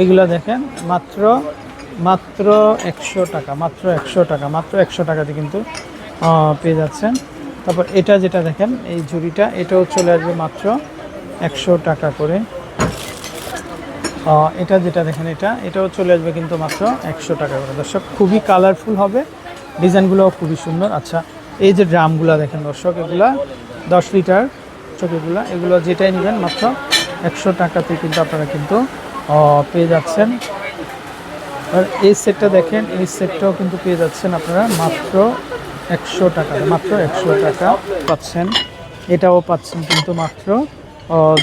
এগুলা দেখেন, মাত্র মাত্র একশো টাকা, মাত্র একশো টাকা, মাত্র একশো টাকাতে কিন্তু পেয়ে যাচ্ছেন। তারপর এটা যেটা দেখেন, এই ঝুড়িটা, এটাও চলে আসবে মাত্র একশো টাকা করে। এটা যেটা দেখেন এটা, এটাও চলে আসবে কিন্তু মাত্র একশো টাকা করে। দর্শক, খুবই কালারফুল হবে। ডিজাইনগুলোও খুবই সুন্দর। আচ্ছা এই যে ড্রামগুলো দেখেন দর্শক, এগুলা দশ লিটার চোখেগুলো এগুলো যেটাই নেবেন মাত্র একশো টাকাতে কিন্তু আপনারা কিন্তু পেয়ে যাচ্ছেন। আর এই সেটটা দেখেন, এই সেটটাও কিন্তু পেয়ে যাচ্ছেন আপনারা মাত্র একশো টাকা, মাত্র একশো টাকা পাচ্ছেন। এটাও পাচ্ছেন কিন্তু মাত্র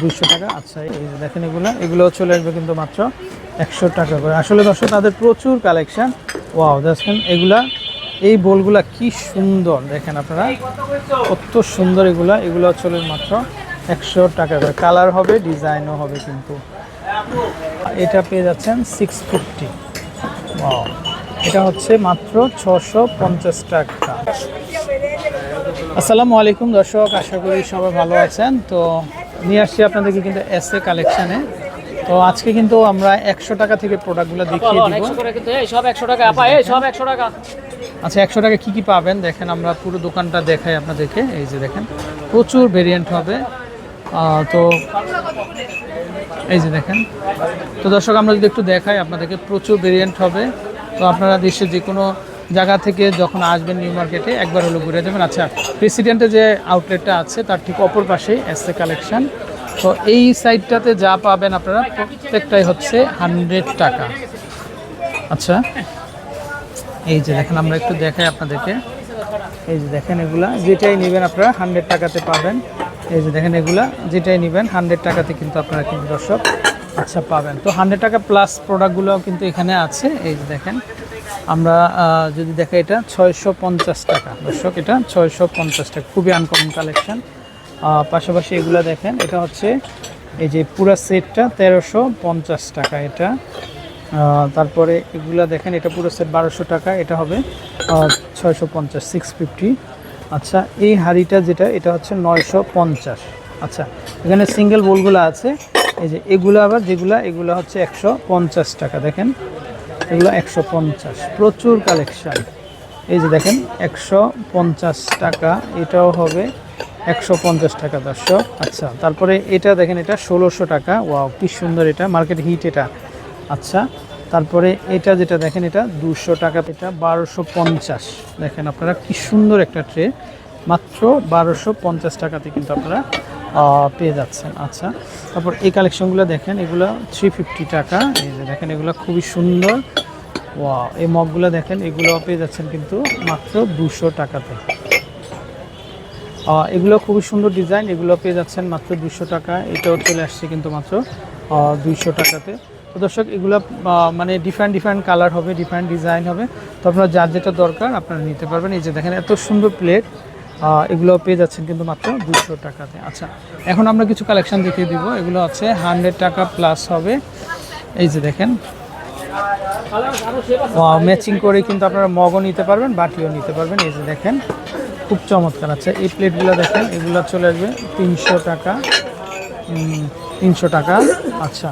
দুশো টাকা। আচ্ছা এই যে দেখেন এগুলো, এগুলোও চলে আসবে কিন্তু মাত্র একশো টাকা করে। আসলে দর্শক, তাদের প্রচুর কালেকশন। ওয়াও, দেখেন এগুলা, এই বলগুলা কি সুন্দর। দেখেন আপনারা, কত সুন্দর এগুলা এগুলো চলে মাত্র একশো টাকা করে। কালার হবে ডিজাইনও হবে কিন্তু। এটা পেয়ে যাচ্ছেন সিক্স ফিফটি এটা হচ্ছে মাত্র ছশো পঞ্চাশ টাকা। আসসালামু আলাইকুম দর্শক আশা করি সবাই ভালো আছেন। তো নিয়ে আসছি আপনাদেরকে কিন্তু এস এ কালেকশানে তো আজকে কিন্তু আমরা একশো টাকা থেকে প্রোডাক্টগুলো দেখিয়ে দিব। একশো করে কিন্তু এই সব একশো টাকা আপা এই সব একশো টাকা। আচ্ছা একশো টাকা কী কী পাবেন? দেখেন আমরা পুরো দোকানটা দেখাই আপনাদেরকে। এই যে দেখেন প্রচুর ভেরিয়েন্ট হবে। তো এই যে দেখেন। তো দর্শক, আমরা যদি একটু দেখাই, আপনাদেরকে প্রচুর ভেরিয়েন্ট হবে। তো আপনারা দেশের যে কোনো জায়গা থেকে যখন আসবেন নিউ মার্কেটে, একবার হলো ঘুরে যাবেন। আচ্ছা প্রেসিডেন্টের যে আউটলেটটা আছে, তার ঠিক অপর পাশেই এস কালেকশন তো এই সাইডটাতে যা পাবেন আপনারা, প্রত্যেকটাই হচ্ছে হান্ড্রেড টাকা। আচ্ছা এই যে দেখেন, আমরা একটু দেখাই আপনাদেরকে। এই যে দেখেন এগুলা, যেটাই নেবেন আপনারা হান্ড্রেড টাকাতে পাবেন। এই যে দেখেন এগুলা, যেটাই নেবেন হান্ড্রেড টাকাতে কিন্তু আপনারা কিন্তু দর্শক আচ্ছা পাবেন। তো হান্ড্রেড টাকা প্লাস প্রোডাক্টগুলো কিন্তু এখানে আছে, এই যে দেখেন। আমরা যদি দেখে এটা, ছয়শো পঞ্চাশ টাকা। দর্শক, এটা ছয়শো পঞ্চাশ টাকা, খুবই আনকমন কালেকশান পাশাপাশি এগুলা দেখেন, এটা হচ্ছে এই যে পুরা সেটটা তেরোশো পঞ্চাশ টাকা এটা। তারপরে এগুলা দেখেন, এটা পুরো সেট বারোশো টাকা, এটা হবে ছয়শো পঞ্চাশ সিক্স ফিফটি আচ্ছা এই হাঁড়িটা যেটা, এটা হচ্ছে নয়শো পঞ্চাশ। আচ্ছা এখানে সিঙ্গেল বোলগুলো আছে। এই যে এগুলো আবার যেগুলো, এগুলো হচ্ছে একশো পঞ্চাশ টাকা, দেখেন। এগুলো একশো পঞ্চাশ, প্রচুর কালেকশান এই যে দেখেন, একশো পঞ্চাশ টাকা, এটাও হবে একশো পঞ্চাশ টাকা দর্শক। আচ্ছা তারপরে এটা দেখেন, এটা ষোলোশো টাকা। ওয়াও, কি সুন্দর এটা মার্কেট হিট এটা। আচ্ছা তারপরে এটা যেটা দেখেন, এটা দুশো টাকা, এটা বারোশো পঞ্চাশ। দেখেন আপনারা কি সুন্দর একটা ট্রে। মাত্র বারোশো পঞ্চাশ টাকাতে কিন্তু আপনারা পেয়ে যাচ্ছেন। আচ্ছা তারপর এই কালেকশনগুলো দেখেন, এগুলো থ্রি ফিফটি টাকা। এই যে দেখেন, এগুলো খুবই সুন্দর। ওয়া এই মগগুলো দেখেন এগুলো পেয়ে যাচ্ছেন কিন্তু মাত্র দুশো টাকাতে। এগুলো খুবই সুন্দর ডিজাইন, এগুলো পেয়ে যাচ্ছেন মাত্র দুশো টাকা। এটাও চলে আসছে কিন্তু মাত্র দুইশো টাকাতে। তো দর্শক, এগুলো মানে ডিফারেন্ট ডিফারেন্ট কালার হবে ডিফারেন্ট ডিজাইন হবে। তো আপনার যার যেটা দরকার আপনারা নিতে পারবেন। এই যে দেখেন, এত সুন্দর প্লেট এগুলো পেয়ে যাচ্ছেন কিন্তু মাত্র দুশো টাকাতে। আচ্ছা এখন আমরা কিছু কালেকশন দেখিয়ে দিব। এগুলো আছে হান্ড্রেড টাকা প্লাস হবে। এই যে দেখেন ম্যাচিং করে কিন্তু আপনারা মগও নিতে পারবেন, বাটিও নিতে পারবেন। এই যে দেখেন, খুব চমৎকার। আচ্ছা এই প্লেটগুলো দেখেন, এগুলো চলে আসবে তিনশো টাকা। তিনশো টাকা। আচ্ছা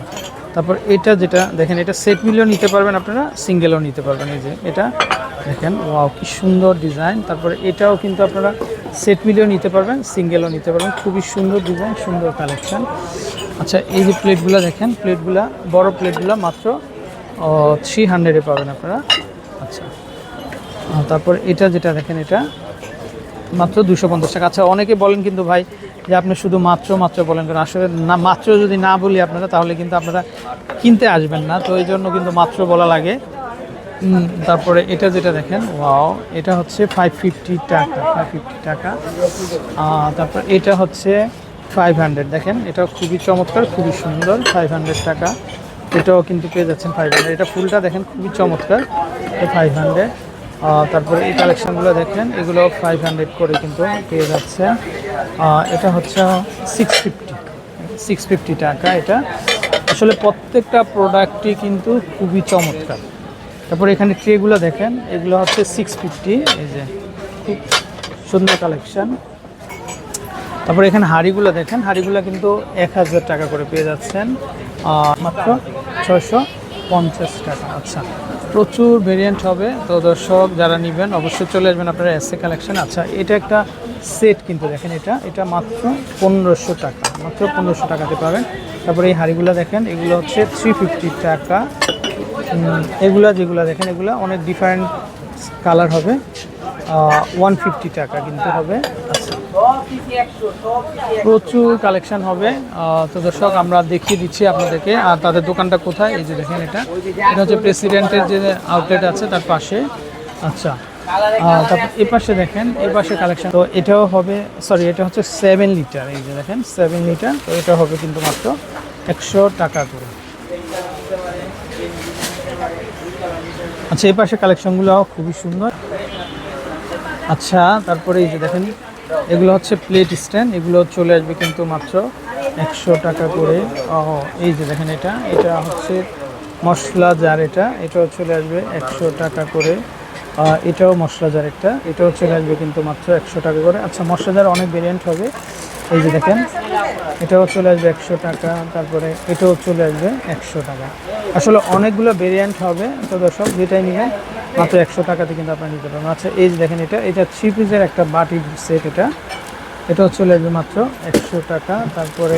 তারপর এটা যেটা, দেখেন, এটা সেট মিলেও নিতে পারবেন আপনারা সিঙ্গেলও নিতে পারবেন। এই যে এটা, দেখেন ওয়াও কি সুন্দর ডিজাইন তারপরে এটাও কিন্তু আপনারা সেট মিলেও নিতে পারবেন সিঙ্গেলও নিতে পারবেন। খুবই সুন্দর ডিজাইন সুন্দর কালেকশান আচ্ছা এই যে প্লেটগুলো দেখেন প্লেটগুলো বড় প্লেটগুলো মাত্র থ্রি হান্ড্রেডে পাবেন আপনারা। আচ্ছা তারপর এটা যেটা, দেখেন এটা মাত্র দুশো পঞ্চাশ টাকা। আচ্ছা অনেকে বলেন কিন্তু ভাই যে আপনি শুধু মাত্র মাত্র বলেন কারণ আসলে না, মাত্র যদি না বলি আপনারা, তাহলে কিন্তু আপনারা কিনতে আসবেন না। তো এই জন্য কিন্তু মাত্র বলা লাগে। তারপরে এটা যেটা দেখেন, ওয়াও, এটা হচ্ছে ফাইভ ফিফটি টাকা ফাইভ ফিফটি টাকা। তারপর এটা হচ্ছে ফাইভ হান্ড্রেড দেখেন এটা খুবই চমৎকার, খুবই সুন্দর ফাইভ হান্ড্রেড টাকা। এটাও কিন্তু পেয়ে যাচ্ছেন ফাইভ হান্ড্রেড এটা ফুলটা দেখেন, খুবই চমৎকার ফাইভ হান্ড্রেড তারপরে এই কালেকশনগুলো দেখেন, এগুলো ফাইভ হান্ড্রেড করে কিন্তু পেয়ে যাচ্ছে। এটা হচ্ছে সিক্স ফিফটি সিক্স ফিফটি টাকা এটা। আসলে প্রত্যেকটা প্রোডাক্টই কিন্তু খুবই চমৎকার। তারপরে এখানে ট্রেগুলো দেখেন, এগুলো হচ্ছে সিক্স ফিফটি এই যে খুব সুন্দর কালেকশান তারপরে এখানে হাঁড়িগুলো দেখেন, হাঁড়িগুলো কিন্তু এক হাজার টাকা করে পেয়ে যাচ্ছেন। মাত্র ছশো পঞ্চাশ টাকা আচ্ছা। প্রচুর ভেরিয়েন্ট হবে। তো দর্শক, যারা নেবেন, অবশ্যই চলে আসবেন আপনারা এসে কালেকশন আচ্ছা এটা একটা সেট কিন্তু দেখেন এটা। এটা মাত্র পনেরোশো টাকা। মাত্র পনেরোশো টাকাতে পাবেন। তারপরে এই হাঁড়িগুলো দেখেন, এগুলো হচ্ছে থ্রি ফিফটি টাকা। এগুলা যেগুলো দেখেন, এগুলো অনেক ডিফারেন্ট কালার হবে। ওয়ান ফিফটি টাকা কিন্তু হবে। প্রচুর কালেকশন হবে। তো দর্শক, আমরা দেখিয়ে দিচ্ছি আপনাদেরকে। আর তাদের দোকানটা কোথায়? এই যে দেখেন এটা। এটা হচ্ছে প্রেসিডেন্টের যে আউটলেট আছে, তার পাশে। আচ্ছা। তারপর এ পাশে দেখেন, এ পাশে কালেকশন তো এটাও হবে সরি এটা হচ্ছে সেভেন লিটার এই যে দেখেন সেভেন লিটার তো এটা হবে কিন্তু মাত্র একশো টাকা করে। আচ্ছা এই পাশে কালেকশনগুলো খুবই সুন্দর। আচ্ছা তারপরে এই যে দেখেন, এগুলো হচ্ছে প্লেট স্ট্যান্ড এগুলো চলে আসবে কিন্তু মাত্র একশো টাকা করে। ও, এই যে দেখেন এটা এটা হচ্ছে মশলা জার এটা, এটাও চলে আসবে একশো টাকা করে। এটাও মশলা জার একটা, এটাও চলে আসবে কিন্তু মাত্র একশো টাকা করে। আচ্ছা মশলা জার অনেক ভেরিয়েন্ট হবে। এই যে দেখেন, এটাও চলে আসবে একশো টাকা, তারপরে এটাও চলে আসবে একশো টাকা। আসলে অনেকগুলো ভেরিয়েন্ট হবে, তো দর্শক, যেটাই নেবেন মাত্র একশো টাকাতে কিন্তু আপনারা নিতে পারবেন। আচ্ছা এই যে দেখেন এটা এটা থ্রি পিসের একটা বাটি সেট এটা। এটাও চলে আসবে মাত্র একশো টাকা। তারপরে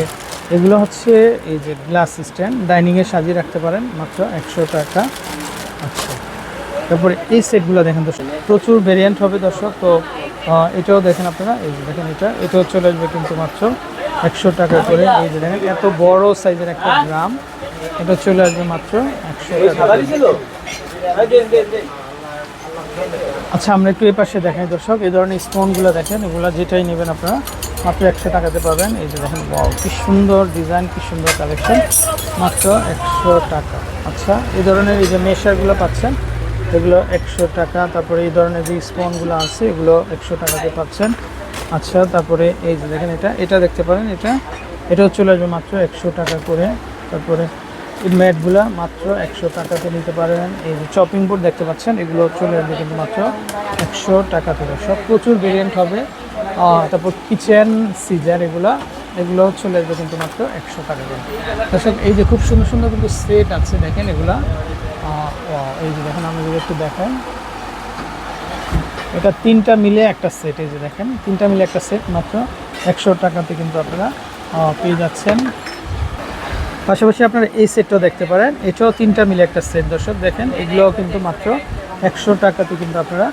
এগুলো হচ্ছে এই যে গ্লাস স্ট্যান্ড ডাইনিংয়ে সাজিয়ে রাখতে পারেন, মাত্র একশো টাকা। আচ্ছা তারপরে এই সেটগুলো দেখেন দর্শক, প্রচুর ভেরিয়েন্ট হবে দর্শক। তো এটাও দেখেন আপনারা, এই যে দেখেন এটা এটাও চলে আসবে কিন্তু মাত্র একশো টাকা করে। এই যে দেখেন, এত বড় সাইজের একটা গ্রাম এটা চলে আসবে মাত্র একশো টাকা। আচ্ছা আমরা একটু এই পাশে দেখাই দর্শক। এই ধরনের স্টোনগুলো দেখেন, এগুলো যেটাই নেবেন আপনারা, মাত্র একশো টাকাতে পাবেন। এই যে দেখেন কি সুন্দর ডিজাইন কি সুন্দর কালেকশন মাত্র একশো টাকা। আচ্ছা এই ধরনের এই যে মেশারগুলো পাচ্ছেন, এগুলো একশো টাকা। তারপরে এই ধরনের যে স্পনগুলো আছে, এগুলো একশো টাকাতে পাচ্ছেন। আচ্ছা তারপরে এই যে দেখেন এটা এটা দেখতে পারেন এটা। এটাও চলে আসবে মাত্র একশো টাকা করে। তারপরে ম্যাটগুলো মাত্র একশো টাকাতে নিতে পারেন। এই যে চপিং বোর্ড দেখতে পাচ্ছেন, এগুলো চলে আসবে কিন্তু মাত্র একশো টাকা থেকে। সব প্রচুর ভেরিয়েন্ট হবে। তারপর কিচেন সিজার এগুলো এগুলো চলে আসবে কিন্তু মাত্র একশো টাকা করে। দর্শক, এই যে খুব সুন্দর সুন্দর কিন্তু সেট আছে, দেখেন এগুলা। এই যে দেখেন, আমি যদি একটু দেখেন এটা তিনটা মিলে একটা সেট এই যে দেখেন, তিনটা মিলে একটা সেট মাত্র একশো টাকাতে কিন্তু আপনারা পেয়ে যাচ্ছেন। পাশাপাশি আপনারা এই সেটটাও দেখতে পারেন। এটাও তিনটা মিলে একটা সেট দর্শক, দেখেন, এগুলোও কিন্তু মাত্র একশো টাকাতে কিন্তু আপনারা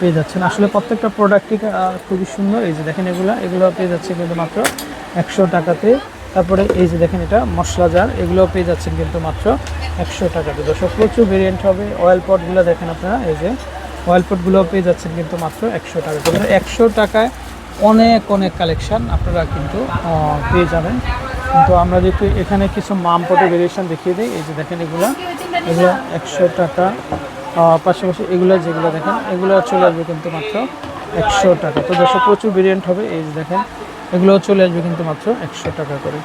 পেয়ে যাচ্ছেন। আসলে প্রত্যেকটা প্রোডাক্টই খুবই সুন্দর। এই যে দেখেন এগুলো এগুলো পেয়ে যাচ্ছে কিন্তু মাত্র একশো টাকাতে। তারপরে এই যে দেখেন এটা, মশলা জার, এগুলোও পেয়ে যাচ্ছেন কিন্তু মাত্র একশো টাকাতে। দর্শক, প্রচুর ভেরিয়েন্ট হবে। অয়েল পটগুলো দেখেন আপনারা, এই যে অয়েল পটগুলোও পেয়ে যাচ্ছেন কিন্তু মাত্র একশো টাকা একশো টাকায় অনেক অনেক কালেকশন আপনারা কিন্তু পেয়ে যাবেন। কিন্তু আমরা যেহেতু এখানে কিছু মাম পটের ভেরিয়েশন দেখিয়ে দিই, এই যে দেখেন এগুলো এগুলো একশো টাকা। পাশাপাশি এগুলো যেগুলো দেখেন, এগুলো চলে আসবে কিন্তু মাত্র একশো টাকা। তো দর্শক প্রচুর ভেরিয়েন্ট হবে, এই যে দেখেন এগুলো চলে আসবে কিন্তু মাত্র একশো টাকা করে।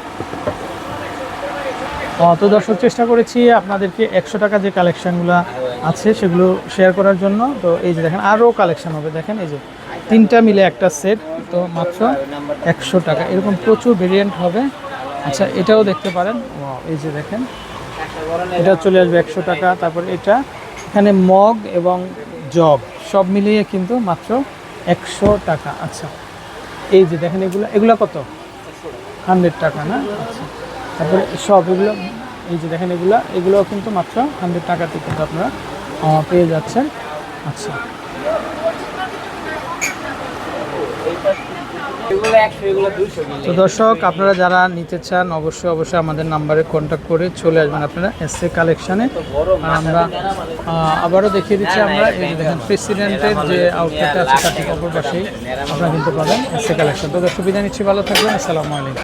তো দর্শক, চেষ্টা করেছি আপনাদেরকে একশো টাকা যে কালেকশানগুলো আছে সেগুলো শেয়ার করার জন্য। তো এই যে দেখেন আরও কালেকশান হবে। দেখেন এই যে তিনটা মিলে একটা সেট তো মাত্র একশো টাকা। এরকম প্রচুর ভেরিয়েন্ট হবে। আচ্ছা এটাও দেখতে পারেন। এই যে দেখেন। এটা চলে আসবে একশো টাকা। তারপর এটা, এখানে মগ এবং জগ সব মিলিয়ে কিন্তু মাত্র একশো টাকা। আচ্ছা এই যে দেখেন এগুলো এগুলো কত? হান্ড্রেড টাকা, না? আচ্ছা তারপরে সব এগুলো, এই যে দেখেন এগুলো এগুলো কিন্তু মাত্র হান্ড্রেড টাকাতে কিন্তু আপনারা পেয়ে যাচ্ছেন। আচ্ছা তো দর্শক আপনারা যারা নিতে চান অবশ্যই অবশ্যই আমাদের নাম্বারে কন্ট্যাক্ট করে চলে আসবেন আপনারা এসএ কালেকশানে আর আমরা আবারও দেখিয়ে দিচ্ছি আমরা এই দেখেন প্রেসিডেন্টের যে আউটলেট আছে তার ঠিক অপর পাশেই আপনারা কিন্তু পাবেন এ কালেকশন তো দর্শক বিদায় নিচ্ছি ভালো থাকবেন আসসালামু আলাইকুম।